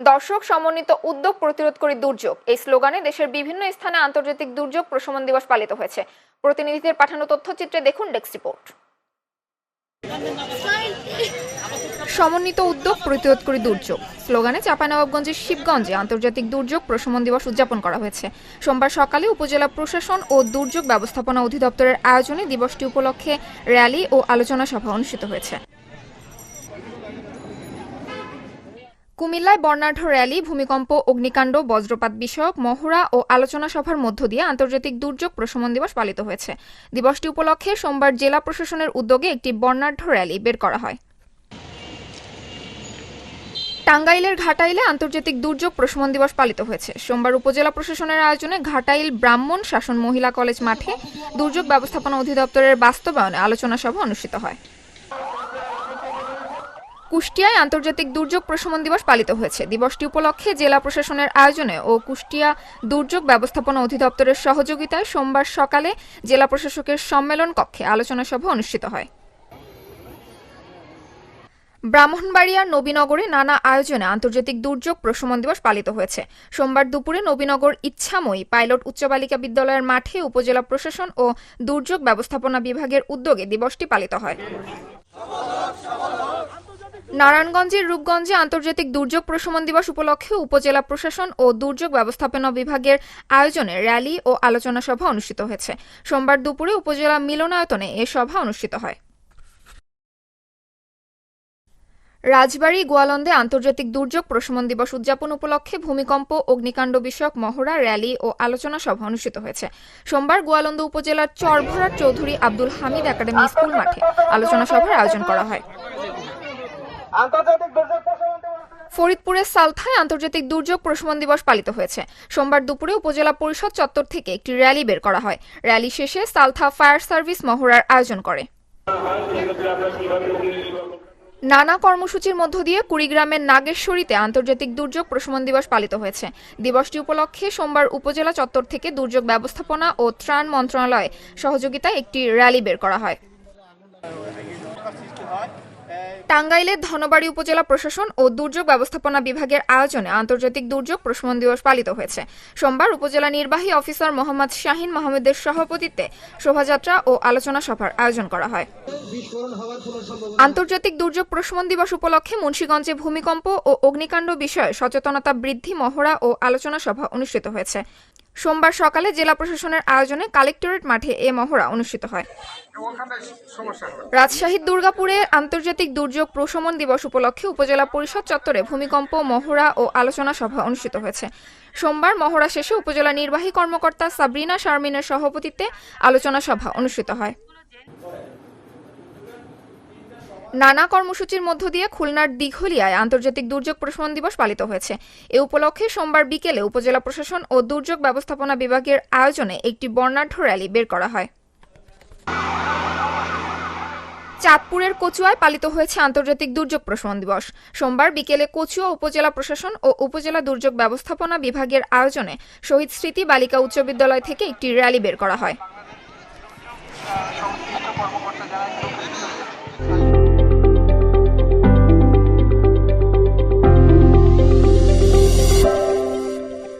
দর্শক সমন্বিত উদ্যোগ প্রতিরোধ করি দুর্যোগ। এই স্লোগানে দেশের বিভিন্ন স্থানে আন্তর্জাতিক দুর্যোগ প্রশমন দিবস পালিত হয়েছে। প্রতিনিধিদের পাঠানো তথ্যচিত্রে দেখুন ডেস্ক রিপোর্ট। সমন্বিত উদ্যোগ প্রতিরোধ করি দুর্যোগ। স্লোগানে চাঁপানবাবগঞ্জের শিবগঞ্জে আন্তর্জাতিক দুর্যোগ প্রশমন দিবস উদযাপন করা হয়েছে। সোমবার সকালে উপজেলা প্রশাসন ও দুর্যোগ ব্যবস্থাপনা অধিদপ্তরের আয়োজনে দিবসটি উপলক্ষে র্যালি ও আলোচনা সভা অনুষ্ঠিত হয়েছে। কুমিল্লায় বর্ণাঢ্য র্যালি, ভূমিকম্প, অগ্নিকাণ্ড, বজ্রপাত বিষয়ক মহড়া ও আলোচনা সভার মধ্য দিয়ে আন্তর্জাতিক দুর্যোগ প্রশমন দিবস পালিত হয়েছে। দিবসটি উপলক্ষে সোমবার জেলা প্রশাসনের উদ্যোগে একটি বর্ণাঢ্য র্যালি বের করা হয়। টাঙ্গাইলের ঘাটাইলে আন্তর্জাতিক দুর্যোগ প্রশমন দিবস পালিত হয়েছে। সোমবার উপজেলা প্রশাসনের আয়োজনে ঘাটাইল ব্রাহ্মণ শাসন মহিলা কলেজ মাঠে দুর্যোগ ব্যবস্থাপনা অধিদপ্তরের বাস্তবায়নে আলোচনা সভা অনুষ্ঠিত হয়। কুষ্টিয়ায় আন্তর্জাতিক দুর্যোগ প্রশমন দিবস পালিত হয়েছে। দিবসটি উপলক্ষে জেলা প্রশাসনের আয়োজনে ও কুষ্টিয়া দুর্যোগ ব্যবস্থাপনা অধিদপ্তরের সহযোগিতায় সোমবার সকালে জেলা প্রশাসকের সম্মেলন কক্ষে আলোচনা সভা অনুষ্ঠিত হয়। ব্রাহ্মণবাড়িয়ার নবীনগরে নানা আয়োজনে আন্তর্জাতিক দুর্যোগ প্রশমন দিবস পালিত হয়েছে। সোমবার দুপুরে নবীনগর ইচ্ছাময়ী পাইলট উচ্চ বালিকা বিদ্যালয়ের মাঠে উপজেলা প্রশাসন ও দুর্যোগ ব্যবস্থাপনা বিভাগের উদ্যোগে দিবসটি পালিত হয়। নারায়ণগঞ্জের রূপগঞ্জে আন্তর্জাতিক দুর্যোগ প্রশমন দিবস উপলক্ষে উপজেলা প্রশাসন ও দুর্যোগ ব্যবস্থাপনা বিভাগের আয়োজনে র্যালি ও আলোচনা সভা অনুষ্ঠিত হয়েছে। সোমবার দুপুরে উপজেলা মিলনায়তনে এ সভা অনুষ্ঠিত হয়। রাজবাড়ী গোয়ালন্দে আন্তর্জাতিক দুর্যোগ প্রশমন দিবস উদযাপন উপলক্ষে ভূমিকম্প, অগ্নিকাণ্ড বিষয়ক মহড়া, র্যালি ও আলোচনা সভা অনুষ্ঠিত হয়েছে। সোমবার গোয়ালন্দ উপজেলার চরভরার চৌধুরী আব্দুল হামিদ একাডেমি স্কুল মাঠে আলোচনা সভার আয়োজন করা হয়। ফরিদপুরের সালথায় আন্তর্জাতিক দুর্যোগ প্রশমন দিবস পালিত হয়েছে। সোমবার দুপুরে উপজেলা পরিষদ চত্বর থেকে একটি র্যালি বের করা হয়। র্যালি শেষে সালথা ফায়ার সার্ভিস মহড়ার আয়োজন করে। নানা কর্মসূচির মধ্য দিয়ে কুড়িগ্রামের নাগেশ্বরীতে আন্তর্জাতিক দুর্যোগ প্রশমন দিবস পালিত হয়েছে। দিবসটি উপলক্ষে সোমবার উপজেলা চত্বর থেকে দুর্যোগ ব্যবস্থাপনা ও ত্রাণ মন্ত্রণালয় সহযোগিতায় একটি র্যালি বের করা হয়। টাঙ্গাইলের ধনবাড়ি উপজেলা প্রশাসন ও দুর্যোগ ব্যবস্থাপনা বিভাগের আয়োজনে আন্তর্জাতিক দুর্যোগ প্রশমন দিবস পালিত হয়েছে। সোমবার উপজেলা নির্বাহী অফিসার মোহাম্মদ শাহিন মাহমুদের সভাপতিত্বে শোভাযাত্রা ও আলোচনা সভার আয়োজন করা হয়। আন্তর্জাতিক দুর্যোগ প্রশমন দিবস উপলক্ষে মুন্সীগঞ্জে ভূমিকম্প ও অগ্নিকাণ্ড বিষয়ে সচেতনতা বৃদ্ধি মহড়া ও আলোচনা সভা অনুষ্ঠিত হয়েছে। সোমবার সকালে জেলা প্রশাসনের আয়োজনে কালেক্টরেট মাঠে এ মহড়া অনুষ্ঠিত হয়। রাজশাহীর দুর্গাপুরে আন্তর্জাতিক দুর্যোগ প্রশমন দিবস উপলক্ষে উপজেলা পরিষদ চত্বরে ভূমিকম্প, মহড়া ও আলোচনা সভা অনুষ্ঠিত হয়েছে। সোমবার মহড়া শেষে উপজেলা নির্বাহী কর্মকর্তা সাবরিনা শারমিনের সভাপতিত্বে আলোচনা সভা অনুষ্ঠিত হয়। নানা কর্মসূচির মধ্য দিয়ে খুলনার দিঘলিয়ায় আন্তর্জাতিক দুর্যোগ প্রশমন দিবস পালিত হয়েছে। এ উপলক্ষে সোমবার বিকেলে উপজেলা প্রশাসন ও দুর্যোগ ব্যবস্থাপনা বিভাগের আয়োজনে একটি বর্ণাঢ্য র্যালি বের করা হয়। চাঁদপুরের কচুয়ায় পালিত হয়েছে আন্তর্জাতিক দুর্যোগ প্রশমন দিবস। সোমবার বিকেলে কচুয়া উপজেলা প্রশাসন ও উপজেলা দুর্যোগ ব্যবস্থাপনা বিভাগের আয়োজনে শহীদ স্মৃতি বালিকা উচ্চ বিদ্যালয় থেকে একটি র্যালি বের করা হয়।